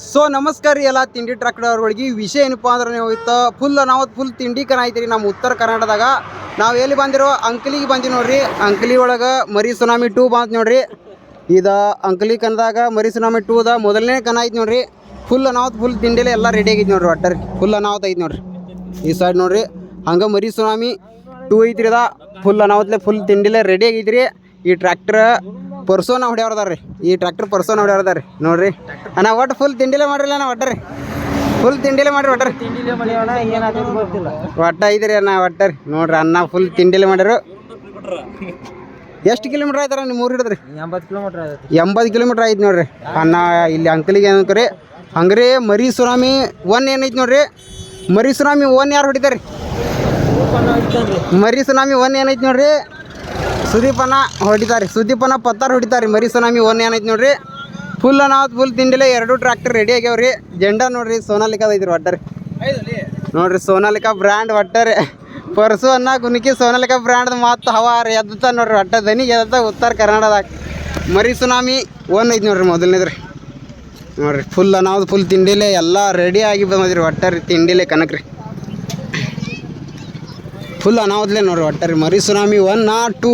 So ನಮಸ್ಕಾರ ರೀ ಎಲ್ಲ ತಿಂಡಿ ಟ್ರಕ್ಟರ್ ಅವ್ರಗಳಿಗೆ ವಿಷಯ ಏನಪ್ಪ ಅಂದ್ರೆ ನೀವು ಇತ್ತು ಫುಲ್ ನಾವು ಫುಲ್ ತಿಂಡಿ ಕನ ಐತ್ರಿ ನಮ್ಮ ಉತ್ತರ ಕರ್ನಾಟಕದಾಗ. ನಾವು ಎಲ್ಲಿ ಬಂದಿರೋ ಅಂಕಲಿಗೆ ಬಂದಿವಿ ನೋಡ್ರಿ. ಅಂಕಲಿ ಒಳಗೆ ಮರಿ ಸುನಾಮಿ ಟೂ ಬಂತ ನೋಡ್ರಿ. ಇದ ಅಂಕಲಿ ಕನದಾಗ ಮರಿ ಸುನಾಮಿ ಟೂದ ಮೊದಲನೇ ಕನ ಐತಿ ನೋಡ್ರಿ. ಫುಲ್ ಅನಾವತ್ ಫುಲ್ ತಿಂಡಿಲೆ ಎಲ್ಲ ರೆಡಿ ಆಗೈತಿ ನೋಡ್ರಿ ಒಟ್ಟರಿ ಫುಲ್ ಅನಾವತ್ ಐತಿ ನೋಡ್ರಿ. ಈ ಸೈಡ್ ನೋಡ್ರಿ. ಹಂಗೆ ಮರಿ ಸುನಾಮಿ ಟೂ ಐತ್ರಿ ಅದ ಫುಲ್ ಅನಾವತ್ಲೆ ಫುಲ್ ತಿಂಡಿಲೆ ರೆಡಿ ರೀ ಈ ಟ್ರ್ಯಾಕ್ಟರ್ ಪರ್ಸೋನ ಹೊಡ್ಯಾವ್ರದಾರ ರೀ. ಈ ಟ್ರ್ಯಾಕ್ಟರ್ ಪರ್ಸೋನ ಹೊಡ್ಯಾವ್ರದಾರ ರೀ. ನೋಡ್ರಿ. ಅಣ್ಣ, ಒಟ್ಟು ಫುಲ್ ತಿಂಡಿಲೇ ಮಾಡ್ರಿಲ್ಲ ಅಣ್ಣ, ಒಟ್ಟರಿ? ಫುಲ್ ತಿಂಡಿಲೇ ಮಾಡಿರಿ, ಒಟ್ಟರಿ? ಒಟ್ಟ ಐದ್ರಿ ಅಣ್ಣ, ಒಟ್ಟರಿ. ನೋಡ್ರಿ ಅನ್ನ ಫುಲ್ ತಿಂಡಿಲೇ ಮಾಡ್ಯಾರು ಎಷ್ಟು ಕಿಲೋಮೀಟ್ರ್ ಆಯ್ತಾರ ನಿಮ್ಮ ಊರು ಹಿಡಿದ್ರಿ? ಎಂಬತ್ತು ಕಿಲೋಮೀಟರ್ ಎಂಬತ್ತು ಕಿಲೋಮೀಟ್ರ್ ಐತಿ ನೋಡ್ರಿ. ಅನ್ನ ಇಲ್ಲಿ ಅಂಕಲಿಗೆ ಏನಂದ್ರಿ ಹಂಗ್ರಿ ಮರಿ ಸುನಾಮಿ ಒನ್ ಏನೈತಿ ನೋಡ್ರಿ. ಮರಿ ಸುನಾಮಿ ಒನ್ ಯಾರು ಹೊಡಿತಾರ್ರಿ ಮರಿ ಸುನಾಮಿ ಒನ್ ಏನೈತಿ ನೋಡ್ರಿ. ಸುದೀಪನ ಹೊಡಿತಾರೆ. ಸುದೀಪನ ಪತ್ತಾರ್ ಹೊಡಿತಾರೆ. ಮರಿ ಸುನಾಮಿ ಒನ್ ಏನೈತಿ ನೋಡ್ರಿ? ಫುಲ್ ಅನಾವತ್ ಫುಲ್ ತಿಂಡಿಲೆ ಎರಡು ಟ್ರ್ಯಾಕ್ಟರ್ ರೆಡಿ ಆಗ್ಯಾವ್ರಿ. ಜೆಂಡಾ ನೋಡ್ರಿ ಸೋನಾಲಿಕಾದ ಐತ್ರಿ ಒಟ್ಟರಿ. ನೋಡ್ರಿ, ಸೋನಾಲಿಕಾ ಬ್ರ್ಯಾಂಡ್ ಒಟ್ಟಾರೆ. ಪರ್ಸು ಅನ್ನ ಗುನಿಕಿ ಸೋನಾಲಿಕಾ ಬ್ರ್ಯಾಂಡ್ ಮಾತು ಹವಾ ರೀ ಎದ್ದ ನೋಡ್ರಿ ಒಟ್ಟ. ದನಿ ಎದ್ದ ಉತ್ತರ ಕರ್ನಾಟಕದಾಗ. ಮರಿ ಸುನಾಮಿ ಒನ್ ಐತಿ ನೋಡ್ರಿ ಮೊದಲನೇದ್ರಿ. ನೋಡ್ರಿ ಫುಲ್ ಅನಾವತ್ ಫುಲ್ ತಿಂಡಿಲೆ ಎಲ್ಲ ರೆಡಿ ಆಗಿ ಬಂದ್ರಿ ಒಟ್ಟಾರಿ ತಿಂಡಿಲೆ ಕನಕ್ರಿ ಫುಲ್ ಅನಾಹುತ್ಲೆ ನೋಡ್ರಿ ರೀ. ಮರಿ ಸುನಾಮಿ ಒನ್ ನಾಟ್ ಟೂ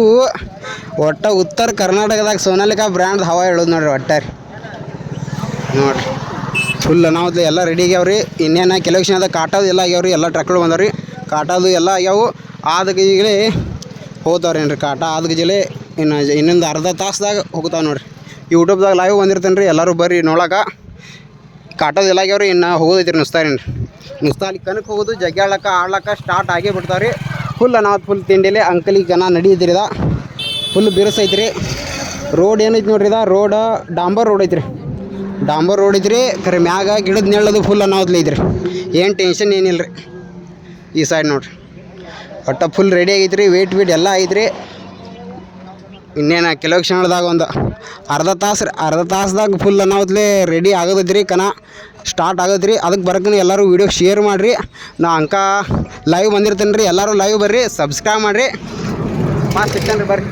ಒಟ್ಟ ಉತ್ತರ ಕರ್ನಾಟಕದಾಗ ಸೋನಾಲಿಕಾ ಬ್ರ್ಯಾಂಡ್ ಹವಾ ಹೇಳೋದು ನೋಡ್ರಿ ಒಟ್ಟಾರಿ ನೋಡ್ರಿ. ಫುಲ್ ಅನಾಹುತ್ಲೆ ಎಲ್ಲ ರೆಡಿ ಆಗ್ಯಾವ್ರಿ. ಇನ್ನೇನು ಅದ, ಕಾಟೋದು ಎಲ್ಲ ಆಗ್ಯಾವ್ರಿ. ಎಲ್ಲ ಟ್ರಕ್ಗಳು ಬಂದವ್ರಿ. ಕಾಟಾದು ಎಲ್ಲ ಆಗ್ಯಾವು. ಆದ ಗಜಿಲೆ ಹೋಗ್ತಾವ್ರಿ ಏನ್ರಿ ಕಾಟ? ಆದ ಗಜಿಲೆ ಇನ್ನು ಇನ್ನೊಂದು ಅರ್ಧ ತಾಸ್ದಾಗ ಹೋಗ್ತಾವೆ ನೋಡ್ರಿ. ಯೂಟ್ಯೂಬ್ದಾಗ ಲೈವ್ ಬಂದಿರ್ತೇನೆ ರೀ ಎಲ್ಲರೂ ಬರ್ರಿ ನೋಡಕ. ಕಾಟೋದು ಎಲ್ಲ ಆಗ್ಯಾವ್ರಿ. ಇನ್ನು ಹೋಗೋದೈತಿ ರೀ ನುಸ್ತಾರಿನ ನುಸ್ತಾ ಕನಕ್ಕೆ ಹೋಗೋದು ಜಗ್ಗಾಳಕ ಆಡ್ಲಕ್ಕ ಸ್ಟಾರ್ಟ್ ಆಗೇ ಬಿಡ್ತಾವ್ರಿ. ಫುಲ್ ಅನಾವತ್ ಫುಲ್ ತಿಂಡಿಲಿ ಅಂಕಲಿ ಜನ ನಡೀದ್ರಿ ಇದ ಫುಲ್ ಬಿರುಸೈತ್ರಿ. ರೋಡ್ ಏನೈತಿ ನೋಡ್ರಿ ಇದ? ರೋಡ, ಡಾಂಬರ್ ರೋಡ್ ಐತ್ರಿ. ಡಾಂಬರ್ ರೋಡ್ ಐತ್ರಿ. ಖರೆ ಮ್ಯಾಗ ಗಿಡದ ನೆಳ್ಳದು ಫುಲ್ ಅನಾಹುತ್ಲೆ ಐತ್ರಿ. ಏನು ಟೆನ್ಷನ್ ಏನಿಲ್ಲ ರೀ ಈ ಸೈಡ್ ನೋಡ್ರಿ. ಒಟ್ಟ ಫುಲ್ ರೆಡಿ ಆಗೈತ್ರಿ. ವೇಟ್ ವೀಟ್ ಎಲ್ಲ ಐತ್ರಿ. ಇನ್ನೇನು ಕೆಲವು ಕ್ಷಣದಾಗ ಒಂದು ಅರ್ಧ ತಾಸು, ಅರ್ಧ ತಾಸ್ದಾಗ ಫುಲ್ ಅನಾಹುತ್ಲೆ ರೆಡಿ ಆಗೋದೈತ್ರಿ ಕನ. ಸ್ಟಾರ್ಟ್ ಆಗತ್ರಿ. ಅದಕ್ಕೆ ಬರೋಕ್ಕೂ ಎಲ್ಲರೂ ವೀಡಿಯೋ ಶೇರ್ ಮಾಡಿರಿ. ನಾ ಅಂಕ ಲೈವ್ ಬಂದಿರ್ತೇನೆ ರೀ ಎಲ್ಲರೂ ಲೈವ್ ಬರ್ರಿ. ಸಬ್ಸ್ಕ್ರೈಬ್ ಮಾಡಿರಿ. ಮಸ್ತ್ ಇರ್ತೇನೆ ರೀ ಬರ್ರಿ.